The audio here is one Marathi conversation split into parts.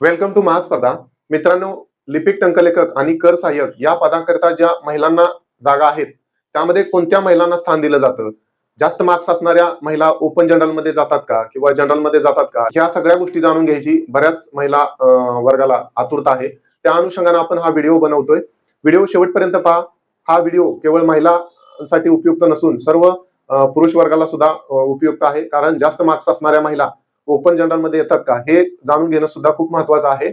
वेलकम टू महास्पर्धा मित्रांनो लिपिक टंकलेखक आणि कर सहाय्यक या पदाकरिता ज्या महिलांना जागा आहेत त्यामध्ये कोणत्या महिलांना स्थान दिलं जातं? जास्त मार्क्स असणाऱ्या महिला ओपन जनरलमध्ये जातात का? किंवा जनरलमध्ये जातात का? ह्या सगळ्या गोष्टी जाणून घ्यायची बऱ्याच महिला वर्गाला आतुरता आहे. त्या अनुषंगाने आपण हा व्हिडिओ बनवतोय. व्हिडिओ शेवटपर्यंत पहा. हा व्हिडिओ केवळ महिलांसाठी उपयुक्त नसून सर्व पुरुष वर्गाला सुद्धा उपयुक्त आहे. कारण जास्त मार्क्स असणाऱ्या महिला ओपन जनरलमध्ये येतात का? हे जाणून घेणं सुद्धा खूप महत्वाचं आहे.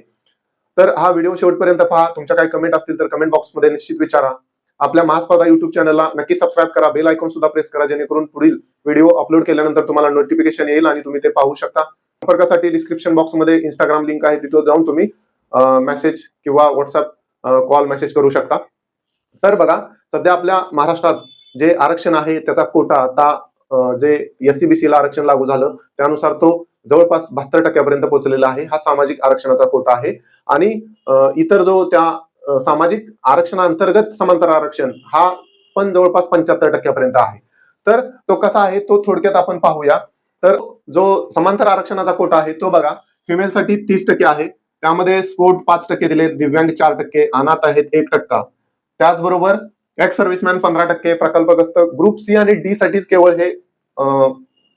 तर हा व्हिडिओ शेवटपर्यंत पहा. तुमच्या काही कमेंट असतील तर कमेंट बॉक्समध्ये निश्चित विचारा. आपल्या महास्पर्धा युट्यूब चॅनलला नक्की सबस्क्राईब करा. बेल आयकॉन सुद्धा प्रेस करा जेणेकरून पुढील व्हिडिओ अपलोड केल्यानंतर तुम्हाला नोटिफिकेशन येईल आणि तुम्ही ते पाहू शकता. संपर्कासाठी डिस्क्रिप्शन बॉक्समध्ये इंस्टाग्राम लिंक आहे. तिथं जाऊन तुम्ही मेसेज किंवा व्हॉट्सअप कॉल मेसेज करू शकता. तर बघा सध्या आपल्या महाराष्ट्रात जे आरक्षण आहे त्याचा कोटा आता जे एस सी ला आरक्षण लागू झालं त्यानुसार तो जवळपास बहात्तर टक्क्यापर्यंत पोहोचलेला आहे. हा सामाजिक आरक्षणाचा कोटा आहे. आणि इतर जो त्या सामाजिक आरक्षणाअंतर्गत समांतर आरक्षण हा पण जवळपास पंच्याहत्तर टक्क्यापर्यंत आहे. तर तो कसा आहे? तो थोडक्यात आपण पाहूया. तर जो समांतर आरक्षणाचा कोटा आहे तो बघा फिमेलसाठी तीस टक्के आहे. त्यामध्ये स्पोर्ट पाच टक्के दिले दिव्यांग चार टक्के अनाथ आहेत एक टक्का. त्याचबरोबर एक्स सर्व्हिसमॅन पंधरा टक्के प्रकल्पग्रस्त ग्रुप सी आणि डी साठीच केवळ हे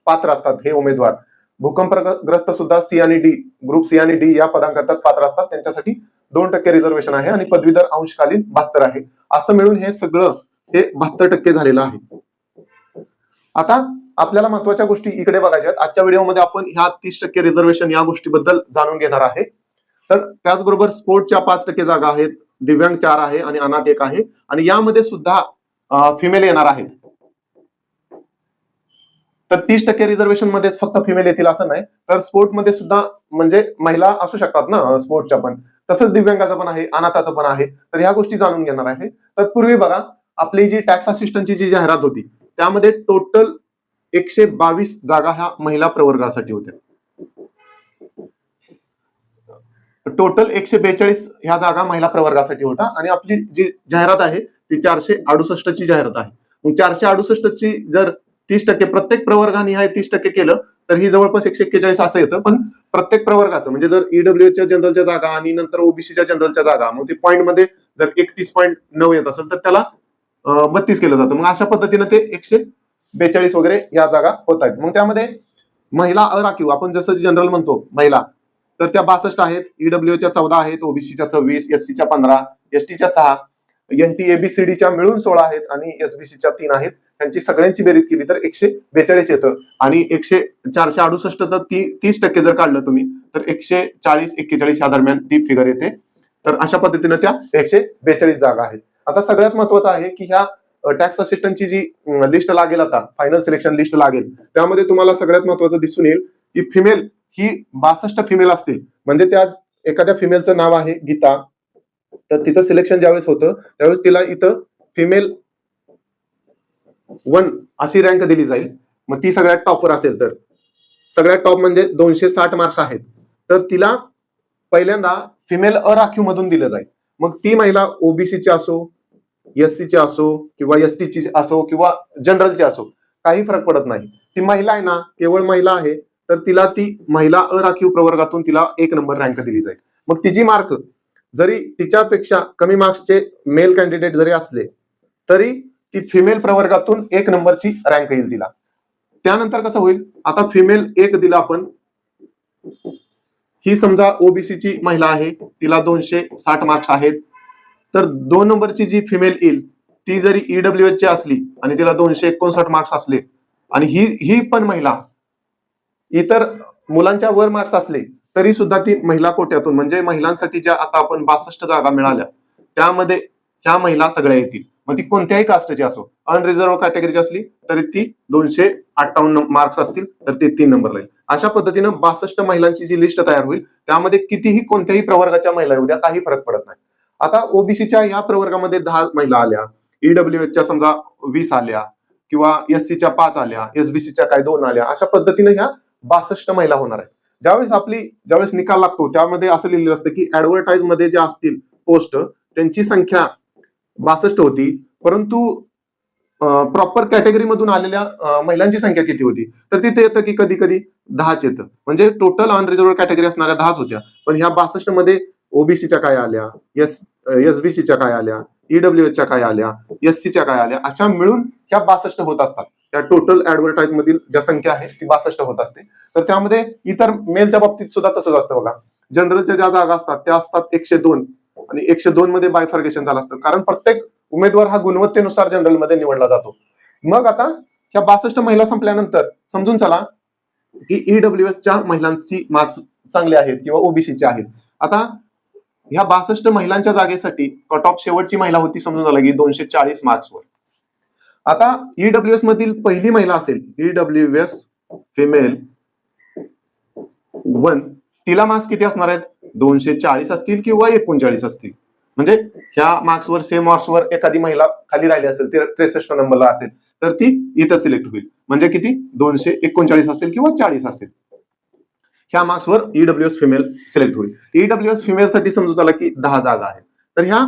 पात्र असतात हे उमेदवार. भूकंपग्रस्त सुद्धा सी आणि डी ग्रुप सी आणि डी या पदांकरताच पात्र असतात. त्यांच्यासाठी दोन टक्के रिझर्वेशन आहे आणि पदवीधर अंशकालीन बहात्तर आहे. असं मिळून हे सगळं हे बहात्तर टक्के झालेलं आहे. आता आपल्याला महत्त्वाच्या गोष्टी इकडे बघायच्या आहेत. आजच्या व्हिडिओमध्ये आपण ह्या तीस टक्के रिझर्वेशन या गोष्टीबद्दल जाणून घेणार आहे. तर त्याचबरोबर स्पोर्टच्या पाच टक्के जागा आहेत दिव्यांग चार आहे आणि अनाथ एक आहे. आणि यामध्ये सुद्धा फिमेल येणार आहेत. तर तीस टक्के रिझर्वेशन मध्येच फक्त फिमेल येतील असं नाही. तर स्पोर्टमध्ये सुद्धा म्हणजे महिला असू शकतात ना स्पोर्टच्या पण. तसंच दिव्यांगाचं पण आहे अनाथाचं पण आहे. तर ह्या गोष्टी जाणून घेणार आहे. तत्पूर्वी बघा आपली जी टॅक्स असिस्टंटची जी जाहिरात होती त्यामध्ये टोटल एकशे बावीस जागा ह्या महिला प्रवर्गासाठी होत्या. टोटल एकशे बेचाळीस ह्या जागा महिला प्रवर्गासाठी होता. आणि आपली जी जाहिरात आहे ती चारशे अडुसष्ट ची जाहिरात आहे. चारशे अडुसष्ट ची जर तीस टक्के प्रत्येक प्रवर्गाने तीस टक्के केलं तर ही जवळपास एकशे एक्केचाळीस असं येतं. पण प्रत्येक प्रवर्गाचं म्हणजे जर ईडब्ल्यूच्या जनरलच्या जागा आणि नंतर ओबीसीच्या जनरलच्या जागा मग ते पॉईंटमध्ये जर एकतीस पॉईंट नऊ येत असेल तर त्याला बत्तीस केलं जातं. मग अशा पद्धतीनं ते एकशे बेचाळीस वगैरे या जागा होत आहेत. मग त्यामध्ये महिला अराखीव आपण जसं जनरल म्हणतो महिला तर त्या बासष्ट आहेत ईडब्ल्यूच्या चौदा आहेत ओबीसीच्या सव्वीस एससीच्या पंधरा एसटीच्या सहा एन टी एबीसीडीच्या मिळून सोळा आहेत आणि एसबीसीच्या तीन आहेत. त्यांची सगळ्यांची बेरीज केली तर एकशे बेचाळीस येतं. आणि एकशे चारशे अडुसष्टचं ती तीस टक्के जर काढलं तुम्ही तर एकशे चाळीस एक्केचाळीस या दरम्यान ती फिगर येते. तर अशा पद्धतीनं त्या एकशे बेचाळीस जागा आहेत. आता सगळ्यात महत्वाचं आहे की ह्या टॅक्स असिस्टंटची जी लिस्ट लागेल आता फायनल सिलेक्शन लिस्ट लागेल त्यामध्ये तुम्हाला सगळ्यात महत्वाचं दिसून येईल की फिमेल ही बासष्ट फिमेल असतील. म्हणजे त्या एखाद्या फिमेलचं नाव आहे गीता. तर तिचं सिलेक्शन ज्यावेळेस होतं त्यावेळेस तिला इथं फिमेल वन अशी रँक दिली जाईल. मग ती सगळ्यात टॉपवर असेल तर. सगळ्यात टॉप म्हणजे दोनशे साठ मार्क्स आहेत. तर तिला पहिल्यांदा फिमेल अराखीव मधून दिलं जाईल. मग ती महिला ओबीसीची असो एस ची असो किंवा एस ची असो किंवा जनरलची असो काही फरक पडत नाही. ती महिला आहे ना केवळ महिला आहे तर तिला ती महिला अराखीव प्रवर्गातून तिला एक नंबर रँक दिली जाईल. मग तिची मार्क जरी तिच्यापेक्षा कमी मार्क्सचे मेल कॅन्डिडेट जरी असले तरी ती फिमेल प्रवर्गातून एक नंबरची रँक येईल तिला. त्यानंतर कसं होईल? आता फिमेल एक दिला आपण. ही समजा ओबीसीची महिला आहे. तिला दोनशे साठ मार्क्स आहेत. तर दोन नंबरची जी फिमेल येईल ती जरी ईडब्ल्यू ची असली आणि तिला दोनशे एकोणसाठ मार्क्स असले आणि ही ही पण महिला इतर मुलांच्या वर मार्क्स असले तरी सुद्धा ती महिला कोट्यातून म्हणजे महिलांसाठी ज्या आता आपण बासष्ट जागा मिळाल्या त्यामध्ये ह्या महिला सगळ्या येतील. मग ती कोणत्याही कास्टची असो अनरिझर्व कॅटेगरीची असली तरी ती दोनशे अठ्ठावन्न मार्क्स असतील तर ते तीन नंबर राहील अशा पद्धतीनं बासष्ट महिलांची जी लिस्ट तयार होईल त्यामध्ये कितीही कोणत्याही प्रवर्गाच्या महिला येऊ द्या काही फरक पडत नाही. आता ओबीसीच्या या प्रवर्गामध्ये दहा महिला आल्या ईडब्ल्यू च्या समजा वीस आल्या किंवा एस च्या पाच आल्या एसबीसीच्या काय दोन आल्या अशा पद्धतीने ह्या बासष्ट महिला होणार आहेत. ज्यावेळेस आपली ज्यावेळेस निकाल लागतो त्यामध्ये असं लिहिलेलं असतं की ऍडव्हर्टाईजमध्ये जे असतील पोस्ट त्यांची संख्या बासष्ट होती. परंतु प्रॉपर कॅटेगरी मधून आलेल्या महिलांची संख्या किती होती? तर तिथे येतं की कधी कधी दहाच येतं. म्हणजे टोटल अनरिझर्व कॅटेगरी असणाऱ्या दहाच होत्या. पण ह्या बासष्टमध्ये ओबीसीच्या काय आल्या? एस एसबीसीच्या काय आल्या? ईडब्ल्यूएचच्या काय आल्या? एससीच्या काय आल्या? अशा मिळून ह्या बासष्ट होत असतात. त्या टोटल ऍडव्हर्टाईज मधील ज्या संख्या आहे ती बासष्ट होत असते. तर त्यामध्ये इतर मेलच्या बाबतीत सुद्धा तसंच असतं बघा. जनरलच्या ज्या जागा असतात त्या असतात एकशे दोन. आणि एकशे दोन मध्ये बायफर्गेशन झालं असतं. कारण प्रत्येक उमेदवार हा गुणवत्तेनुसार जनरलमध्ये निवडला जातो. मग आता ह्या बासष्ट महिला संपल्यानंतर समजून चला की ईडब्ल्यूएस च्या महिलांची मार्क्स चांगले आहेत किंवा ओबीसीचे आहेत. आता ह्या बासष्ट महिलांच्या जागेसाठी कट ऑफ शेवटची महिला होती समजून झाला की दोनशे चाळीस मार्क्सवर आता ईडब्ल्यूएस मधील पहिली महिला असेल ईडब्ल्यूएस फिमेल वन तिला मार्क्स किती असणार आहेत? दोनशे चाळीस असतील किंवा एकोणचाळीस असतील. म्हणजे ह्या मार्क्सवर सेम मार्क्सवर एखादी महिला खाली राहिली असेल ती त्रेसष्ट नंबरला असेल तर ती इथं सिलेक्ट होईल. म्हणजे किती? दोनशे एकोणचाळीस असेल किंवा चाळीस असेल. ह्या मार्क्सवर ईडब्ल्यूएस फिमेल सिलेक्ट होईल. ईडब्ल्यूएस फिमेल साठी समजू झाला की दहा जागा आहेत. तर ह्या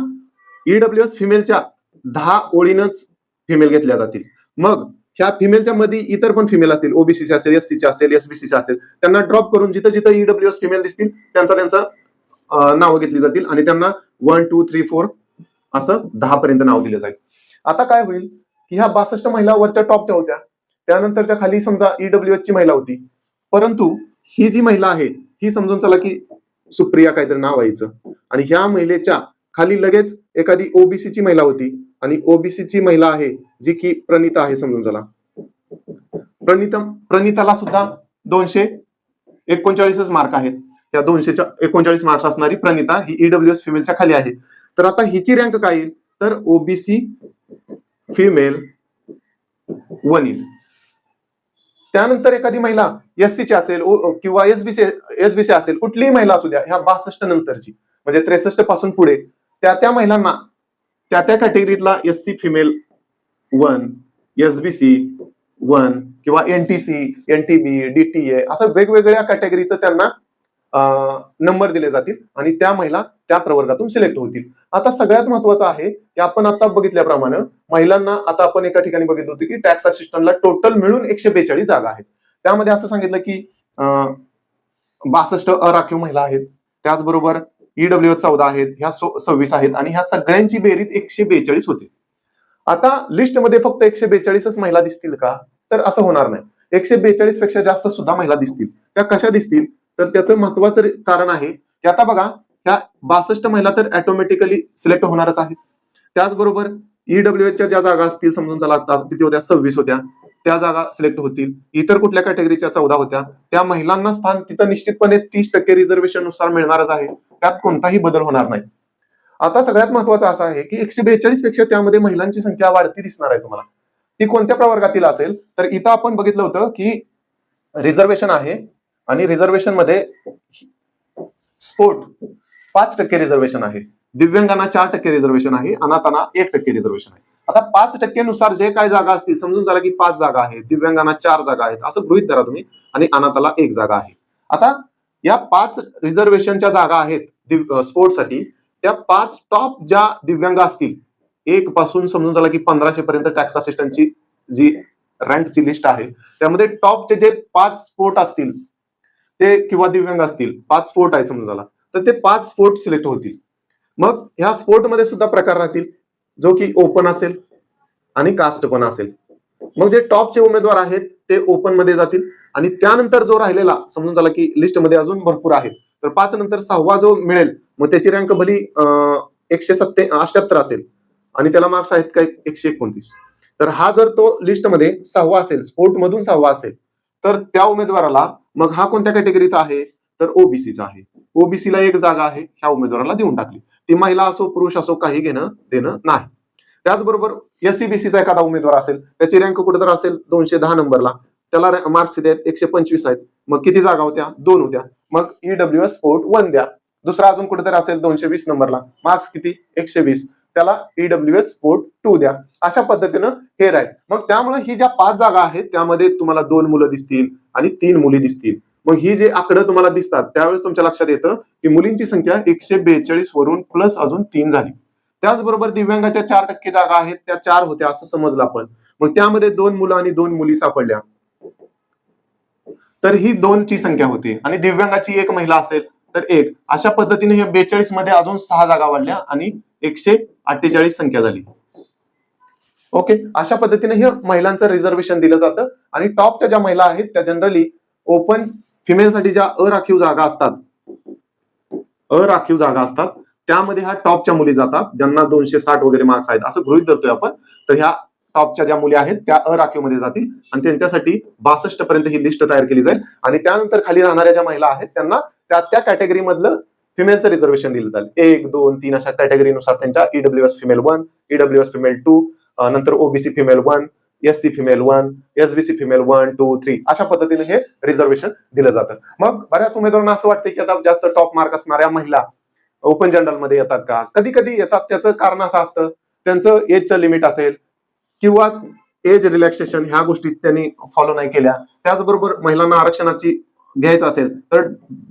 ईडब्ल्यूएस फिमेलच्या दहा ओळीनच फिमेल घेतल्या जातील. मग ह्या फिमेलच्या मध्ये इतर पण फिमेल असतील ओबीसीचे असेल एससीचे असेल एसबीसीचे असेल त्यांना ड्रॉप करून जिथं जिथं ईडब्ल्यूएस फिमेल दिसतील त्यांचा त्यांचा नाव नावं घेतली जातील आणि त्यांना वन टू थ्री फोर असं दहा पर्यंत नाव दिलं जाईल. आता काय होईल की ह्या बासष्ट महिला वरच्या टॉपच्या होत्या. त्यानंतरच्या खाली समजा ईडब्ल्यूएच ची महिला होती. परंतु ही जी महिला आहे ही समजून चला की सुप्रिया काहीतरी नाव व्हायचं आणि ह्या महिलेच्या खाली लगेच एखादी ओबीसी ची महिला होती. आणि ओबीसी ची महिला आहे जी की प्रणिता आहे समजून झाला प्रणिता प्रणिताला सुद्धा दोनशे एकोणचाळीसच मार्क आहेत. या दोनशेच्या एकोणचाळीस मार्क्स असणारी प्रणिता ही ईडब्ल्यूएस फिमेलच्या खाली आहे. तर आता हिची रँक काय येईल? तर ओबीसी फिमेल वन येईल. त्यानंतर एखादी महिला एससीची असेल किंवा एसबीसी एसबीसी असेल कुठलीही महिला असू द्या ह्या बासष्ट नंतरची म्हणजे त्रेसष्टपासून पुढे त्या त्या महिलांना त्या त्या कॅटेगरीतला SC female one SBC one किंवा एनटीसी एनटीबी डीटीए असं वेगवेगळ्या कॅटेगरीचं त्यांना नंबर दिले जातील आणि त्या महिला त्या प्रवर्गातून सिलेक्ट होतील. आता सगळ्यात महत्वाचं आहे की आपण आता बघितल्याप्रमाणे महिलांना आता आपण एका ठिकाणी बघितलं होतं की टॅक्स असिस्टंटला टोटल मिळून एकशे बेचाळीस जागा आहेत. त्यामध्ये असं सांगितलं की बासष्ट अराखीव महिला आहेत. त्याचबरोबर ईडब्ल्यू चौदा आहेत. ह्या सव्वीस आहेत. आणि ह्या सगळ्यांची बेरीज एकशे बेचाळीस होते. आता लिस्टमध्ये फक्त एकशे बेचाळीसच महिला दिसतील का? तर असं होणार नाही. एकशे बेचाळीसपेक्षा जास्त सुद्धा महिला दिसतील. त्या कशा दिसतील? तर त्याचं महत्वाचं कारण आहे की आता बघा ह्या बासष्ट महिला तर ऑटोमॅटिकली सिलेक्ट होणारच आहेत. त्याचबरोबर ईडब्ल्यूएचच्या ज्या जागा असतील समजून चला आता किती होत्या? सव्वीस होत्या. त्या जागा सिलेक्ट होतील. इतर कुठल्या कॅटेगरीच्या चौदा होत्या. त्या महिलांना स्थान तिथं निश्चितपणे तीस टक्के रिझर्वेशननुसार मिळणारच आहे. त्यात कोणताही बदल होणार नाही. आता सगळ्यात महत्वाचं असं आहे की एकशे बेचाळीसपेक्षा त्यामध्ये महिलांची संख्या वाढती दिसणार आहे तुम्हाला. ती कोणत्या प्रवर्गातील असेल? तर इथं आपण बघितलं होतं की रिझर्वेशन आहे आणि रिझर्वेशनमध्ये स्पोर्ट पाच टक्के रिझर्वेशन आहे. दिव्यांगांना चार टक्के रिझर्वेशन आहे अनाथांना एक टक्के रिझर्वेशन आहे. आता पाच टक्क्यानुसार जे काय जागा असतील समजून झाला की पाच जागा आहेत दिव्यांगांना चार जागा आहेत असं गृहित धरा तुम्ही आणि अनाथाला एक जागा आहे. आता या पाच रिझर्वेशनच्या जागा आहेत स्पोर्टसाठी त्या पाच टॉप ज्या दिव्यांग असतील एक पासून समजून झाला की पंधराशे पर्यंत टॅक्स असिस्टंटची जी रँकची लिस्ट आहे त्यामध्ये टॉपचे जे पाच स्पोर्ट असतील ते किंवा दिव्यांग असतील पाच स्पोर्ट आहे समजून झाला तर ते पाच स्पोर्ट सिलेक्ट होतील. मग ह्या स्पोर्टमध्ये सुद्धा प्रकार राहतील जो की ओपन असेल आणि कास्ट पण असेल. मग जे टॉपचे उमेदवार आहेत ते ओपनमध्ये जातील आणि त्यानंतर जो राहिलेला समजून झाला की लिस्टमध्ये अजून भरपूर आहेत. तर पाच नंतर सहावा जो मिळेल मग त्याची रँक भली एकशे सत्ते अष्ट्याहत्तर असेल. आणि त्याला मार्क्स आहेत काय एकशे एकोणतीस. तर हा जर तो लिस्टमध्ये सहावा असेल स्पोर्ट मधून सहावा असेल तर त्या उमेदवाराला मग हा कोणत्या कॅटेगरीचा आहे? तर ओबीसीचा आहे. ओबीसीला एक जागा आहे ह्या उमेदवाराला देऊन टाकली. ती महिला असो पुरुष असो काही घेणं देणं नाही. त्याचबरोबर एससीबीसीचा एखादा उमेदवार असेल त्याची रँक कुठे तर असेल दोनशे दहा नंबरला. त्याला मार्क्स आहेत एकशे पंचवीस आहेत. मग किती जागा होत्या? दोन होत्या. मग ईडब्ल्यू एस स्पोर्ट वन द्या. दुसरा अजून कुठेतरी असेल दोनशे वीस नंबरला. मार्क्स किती? एकशे वीस. त्याला ईडब्ल्यू एस स्पोर्ट टू द्या. अशा पद्धतीनं हे राहील. मग त्यामुळे ही ज्या पाच जागा आहेत त्यामध्ये तुम्हाला दोन मुलं दिसतील आणि तीन मुली दिसतील. मग ही जे आकडे तुम्हाला दिसतात त्यावेळेस तुमच्या लक्षात येतं की मुलींची संख्या एकशे बेचाळीस वरून प्लस अजून तीन झाली. त्याचबरोबर दिव्यांगाच्या चार टक्के जागा आहेत त्या चार होत्या असं समजलं आपण. मग त्यामध्ये दोन मुलं आणि दोन मुली सापडल्या. तर ही दोनची संख्या होती. आणि दिव्यांगाची एक महिला असेल तर एक. अशा पद्धतीने हे बेचाळीसमध्ये अजून सहा जागा वाढल्या आणि एकशे अठ्ठेचाळीस संख्या झाली. ओके? अशा पद्धतीने हे महिलांचं रिझर्वेशन दिलं जातं. आणि टॉपच्या ज्या महिला आहेत त्या जनरली ओपन फिमेलसाठी ज्या अराखीव जागा असतात अराखीव जागा असतात त्यामध्ये ह्या टॉपच्या मुली जातात ज्यांना दोनशे साठ वगैरे मार्क्स आहेत. असं गृहित धरतोय आपण. तर ह्या टॉपच्या ज्या मुली आहेत त्या अराखीवमध्ये जातील आणि त्यांच्यासाठी बासष्ट पर्यंत ही लिस्ट तयार केली जाईल. आणि त्यानंतर खाली राहणाऱ्या ज्या महिला आहेत त्यांना त्या त्या कॅटेगरी मधलं फिमेलचं रिझर्वेशन दिलं जाईल. एक दोन तीन अशा कॅटेगरीनुसार त्यांच्या E EW S female one EW S female two नंतर OBC female one S C female one S B C female one two three अशा पद्धतीने हे रिझर्वेशन दिलं जातं. मग बऱ्याच उमेदवारांना असं वाटतं की आता जास्त टॉप मार्क असणाऱ्या महिला ओपन जनरलमध्ये येतात का? कधी कधी येतात त्याचं कारण असं असतं. त्यांचं एजचं लिमिट असेल. किंवा एज रिलॅक्सेशन ह्या गोष्टी त्यांनी फॉलो नाही केल्या. त्याचबरोबर महिलांना आरक्षणाची घ्यायचं असेल तर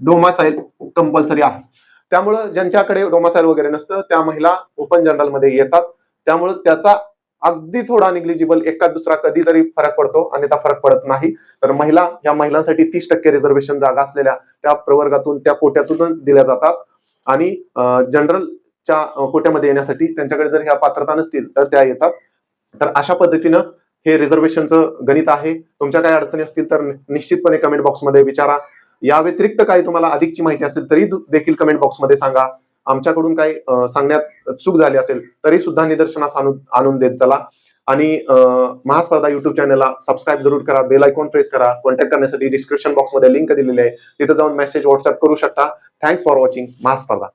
डोमासाईल कंपल्सरी आहे. त्यामुळं ज्यांच्याकडे डोमासाईल वगैरे नसतं त्या महिला ओपन जनरलमध्ये येतात. त्यामुळं त्याचा अगदी थोडा निग्लिजिबल एका दुसरा कधीतरी फरक पडतो आणि त्या फरक पडत नाही. तर महिला या महिलांसाठी तीस टक्के रिझर्वेशन जागा असलेल्या त्या प्रवर्गातून त्या कोट्यातून दिल्या जातात. आणि जनरलच्या कोट्यामध्ये येण्यासाठी त्यांच्याकडे जर ह्या पात्रता नसतील तर त्या येतात. तर अशा पद्धतीनं हे रिझर्वेशनचं गणित आहे. तुमच्या काही अडचणी असतील तर निश्चितपणे कमेंट बॉक्समध्ये विचारा. या व्यतिरिक्त काही तुम्हाला अधिकची माहिती असेल तरी देखील कमेंट बॉक्समध्ये सांगा. आमच्याकडून काही सांगण्यात चूक झाली असेल तरी सुद्धा निदर्शनास आणून आणून देत चला. आणि महास्पर्धा युट्यूब चॅनलला सबस्क्राईब जरूर करा. बेल आयकॉन प्रेस करा. कॉन्टॅक्ट करण्यासाठी डिस्क्रिप्शन बॉक्समध्ये लिंक दिलेली आहे. तिथे जाऊन मेसेज व्हॉट्सअप करू शकता. Thanks for watching Mahaspardha.